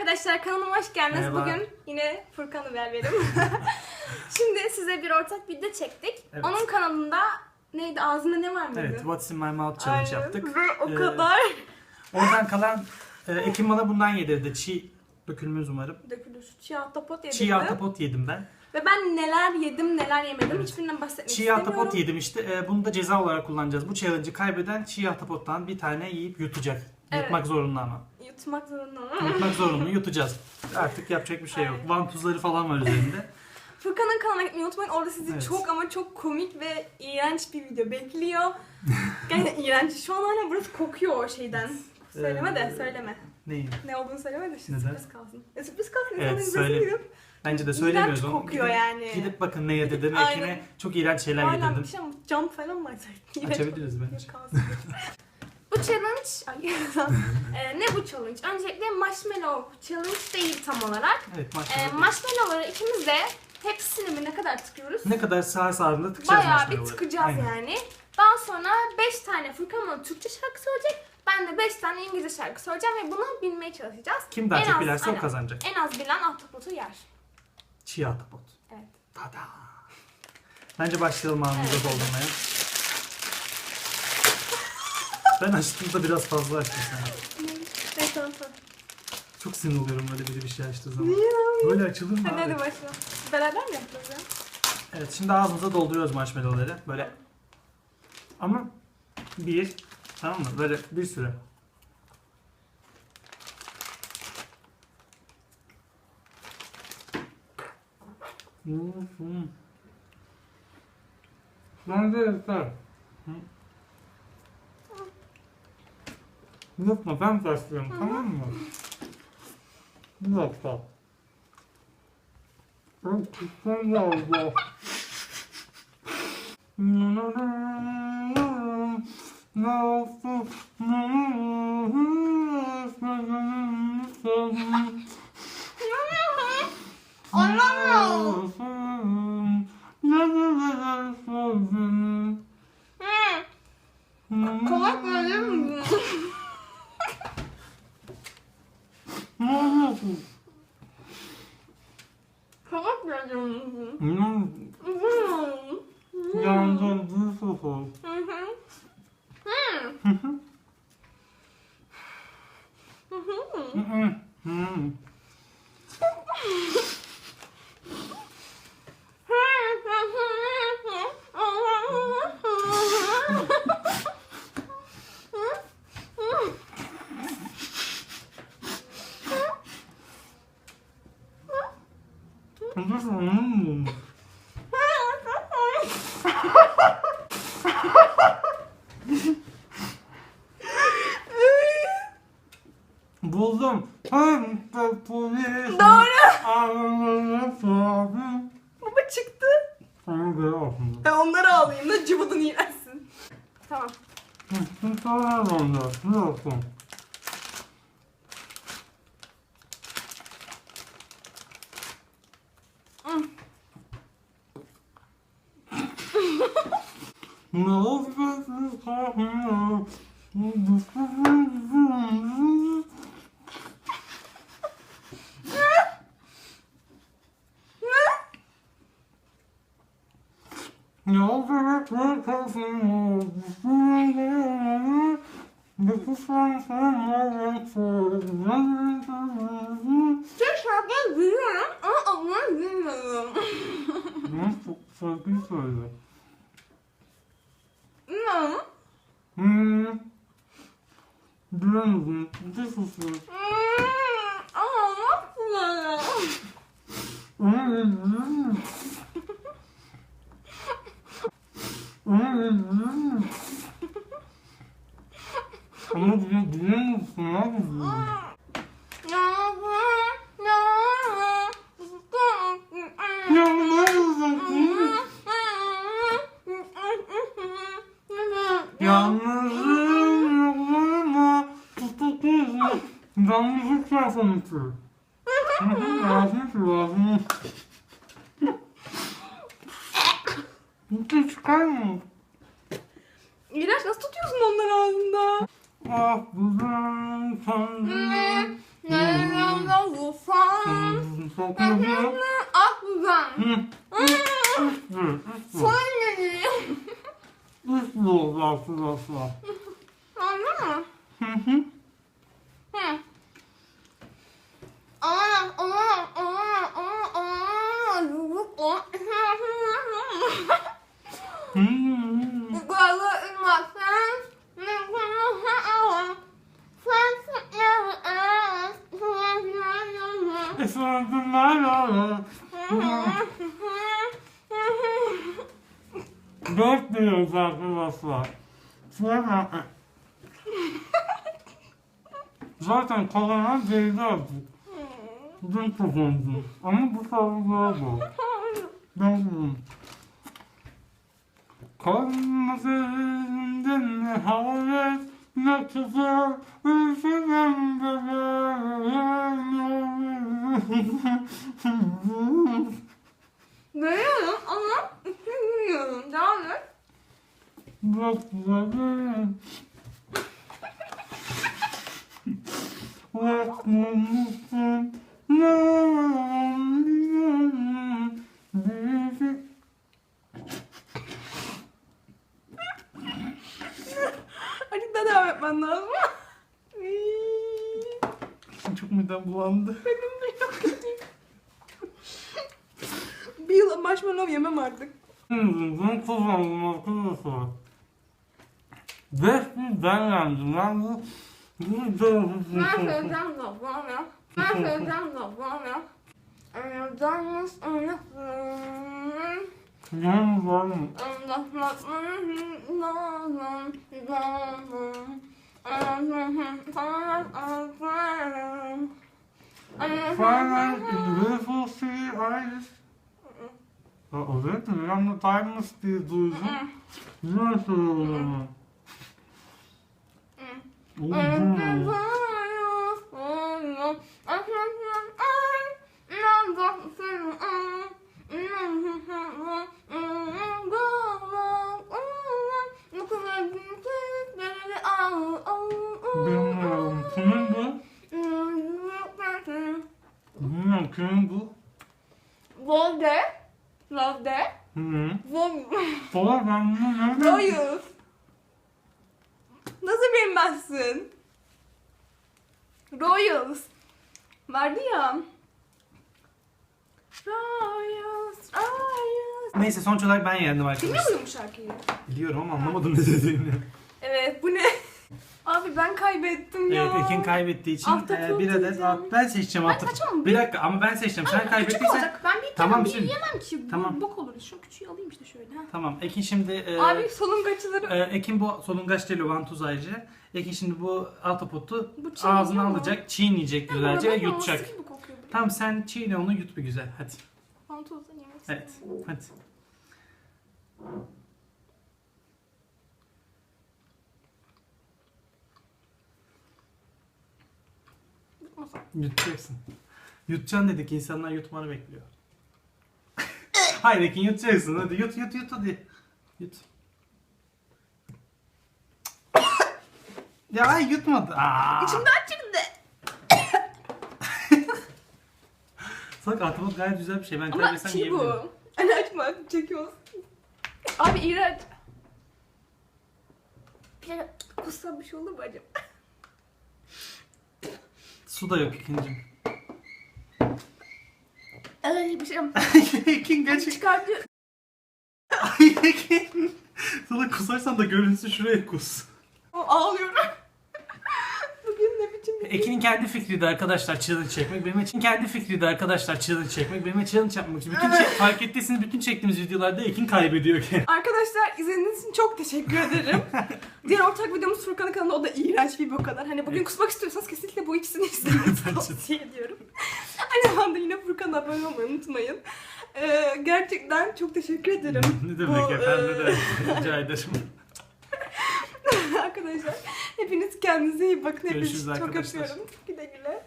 arkadaşlar kanalıma hoş geldiniz. Merhaba. Bugün yine Furkan'ı berberim. Şimdi size bir ortak video çektik. Evet. Onun kanalında neydi ağzında ne var mıydı? Evet, What's in my mouth challenge Aynen. yaptık. Ve o Ee, kadar Oradan kalan e, Ekim bana bundan yedirdi. Çiğ dökülmez umarım. dökülür. Çiğ ahtapot yedim. Çiğ ahtapot yedim ben. Ve ben neler yedim neler yemedim Evet. hiçbirinden bahsetmek Çiğ istemiyorum. ahtapot yedim işte. E, bunu da ceza olarak kullanacağız. Bu challenge'ı kaybeden çiğ ahtapottan bir tane yiyip yutacak. Evet. Yutmak zorunda ama. Yutmak zorunda ama. Yutmak zorunda yutacağız. Artık yapacak bir şey yok. Aynen. Vantuzları falan var üzerinde. Furkan'ın kanalına gitmeyi unutmayın. Orada sizi Evet. çok ama çok komik ve iğrenç bir video bekliyor. Gerçekten iğrenç. Şu an hala burası kokuyor o şeyden. Söyleme de Ee, söyleme. Neyin? Ne olduğunu söyleme de şimdi Neden? sürpriz kalsın. E, sürpriz kalsın. Evet, söyle. gidip- Bence de söylemiyoruz onu. kokuyor Gidip- yani. Gidip bakın ne yedirdim. Aynen. Ekim'e çok iğrenç şeyler bir yedirdim. şey ama cam falan? İğrenç Açabiliriz bence. Challenge... Ay, e, ne bu challenge? Öncelikle marshmallow challenge değil tam olarak. Evet E, marshmallowları ikimiz de hepsini mi ne kadar tıkıyoruz? Ne kadar sağ sağında tıkacağız Bayağı bir marshmallow'ları. tıkacağız Aynen. yani. Daha sonra 5 tane Furkan bana Türkçe şarkı söyleyecek. Ben de 5 tane İngilizce şarkı söyleyeceğim ve bunu bilmeye çalışacağız. Kim daha En çok az- bilerse o aynen. kazanacak. En az bilen ahtapotu yer. Çiğ ahtapot. Evet. Tada. Bence başlayalım ağzımıza Evet. doldurmaya. Ben açtığımda biraz fazla açtım sana. Evet tamam tamam. Çok sinir oluyorum böyle biri bir şey açtığı zaman. Niye abi? Böyle açılır mı Hadi hadi abi? başla. Beraber mi yapacağız ya? Evet şimdi ağzımıza dolduruyoruz marshmallowları. Böyle. Ama bir, tamam mı? Böyle bir süre. Hmm, hmm. Bence yeter. Hı. Yapma ben başlıyorum tamam mı? Bir dakika. Ben kusmam lazım. Kolak böyle mi? 차갑게 좀. 음, 음. 양손 눈수고. 음. 음. 음. 음. Buldum. Doğru. Baba çıktı. Ben onları alayım da cıvıdın iğrensin. Tamam. Tüm şarkıları biliyorum ama adını bilmiyorum. Ben çok şarkıyı söyle. Bilmiyorum. Hmm. Bilemedim. Bir susun. Hmm, Ama nasıl böyle? Hmm. Hmm. Ama bile bilemiyorsun abi. Ya ne yapacaksın? Yalnızım yollarıma tutuklusun. Ben müzik performansı. Lazım ki lazım. Mutlu çıkar mı? İğrenç nasıl tutuyorsun onları ağzında? Ah bu ben sandım. Ah buradan. Hı. Sonra ne diyor? Uslu, uslu, uslu. Anladın mı? Hı. Hı. Aa, aa, aa, aa, aa. Hmm. Yukarıda inmezsen ne konuşalım. Sen Efendim merhaba. Dört diyoruz arkadaşlar. Sonra... Zaten kazanan belli artık. Ben kazandım. Ama bu savunma bu. Ben buldum. Kalmadı elimden nihayet ne tutar ülkeden bebeğim. Görüyorum ama bilmiyorum. Devam et. Bak bebeğim. Bak mutlusun. Hadi daha devam etmen lazım. Çok midem bulandı. Benim de çok kötüyüm. Bir yıl marshmallow yemem artık. Ben kazandım arkadaşlar. Beş bin ben yendim. Ben bu... Bu Ben söyleyeceğim da bana. Ben söyleyeceğim da bana ya. Yalnız oynasın. Yani var mı? Final Beautiful Sea Eyes. Aa, evet mi? Ben de Timeless diye duydum. Güzel söylüyorum. Oğlum. Bilmiyorum. Kimin bu? Bilmiyorum kimin bu? Volde. Love Hı hı. Vol. Polar ben bunu nereden? Royals. Nasıl bilmezsin? Royals. Vardı ya. Royals, Royals. Neyse sonuç olarak ben yendim Biliyor arkadaşlar. musun bu şarkıyı? Biliyorum ama anlamadım ne dediğini. Evet bu ne? Abi ben kaybettim ya. Evet Ekin kaybettiği için Ahtapot e, bir adet yiyeceğim. at, ben seçeceğim Ben ahtapot. saçma? Bir dakika ama ben seçeceğim. Sen Küçük kaybettiysen olacak. Ben bir Tamam, tamam, bir şimdi- yiyemem ki. Bu Tamam. bok olur. Şu küçüğü alayım işte şöyle. Ha. tamam. Ekin şimdi e, Abi solungaçları e, Ekin bu solungaç değil o vantuz ayrıca. Ekin şimdi bu ahtapotu Bu ağzına mu? alacak, çiğneyecek güzelce ve yutacak. Gibi kokuyor bu. Tamam sen çiğne onu yut bir güzel. Hadi. Pantolondan yemek Evet. Hadi. Yutacaksın. Yutacaksın dedik insanlar yutmanı bekliyor. Hayır Ekin yutacaksın hadi yut yut yut hadi. Yut. ya ay yutmadı. Aa. İçimden çıktı. Salak ahtapot gayet güzel bir şey. Ben Ama kaybetsem çiğ yiyebilirim. bu. Hani açma çekiyoruz. Abi iğrenç. Bir bir şey olur mu acaba? Su da yok ikinci. Ay bir şey Ekin gerçek. çıkartıyor. Ay Ekin. Sana kusarsan da görünsün şuraya kus. Ağlıyorum. Bugün ne biçim bir Ekin'in kendi fikriydi arkadaşlar challenge çekmek. Benim için kendi fikriydi arkadaşlar challenge çekmek. Benim için challenge yapmak için. Bütün çek- fark ettiyseniz bütün çektiğimiz videolarda Ekin kaybediyor. Arkadaşlar izlediğiniz için çok teşekkür ederim. Diğer ortak videomuz Furkan'ın kanalında o da iğrenç bir o kadar. Hani bugün kusmak istiyorsanız kesinlikle bu ikisini izlemenizi tavsiye ediyorum. Aynı zamanda yine Furkan'a abone olmayı unutmayın. Ee, gerçekten çok teşekkür ederim. ne demek Bu, efendim ne e, demek. Rica ederim. Arkadaşlar hepiniz kendinize iyi bakın. Görüşürüz çok arkadaşlar. öpüyorum. Güle güle.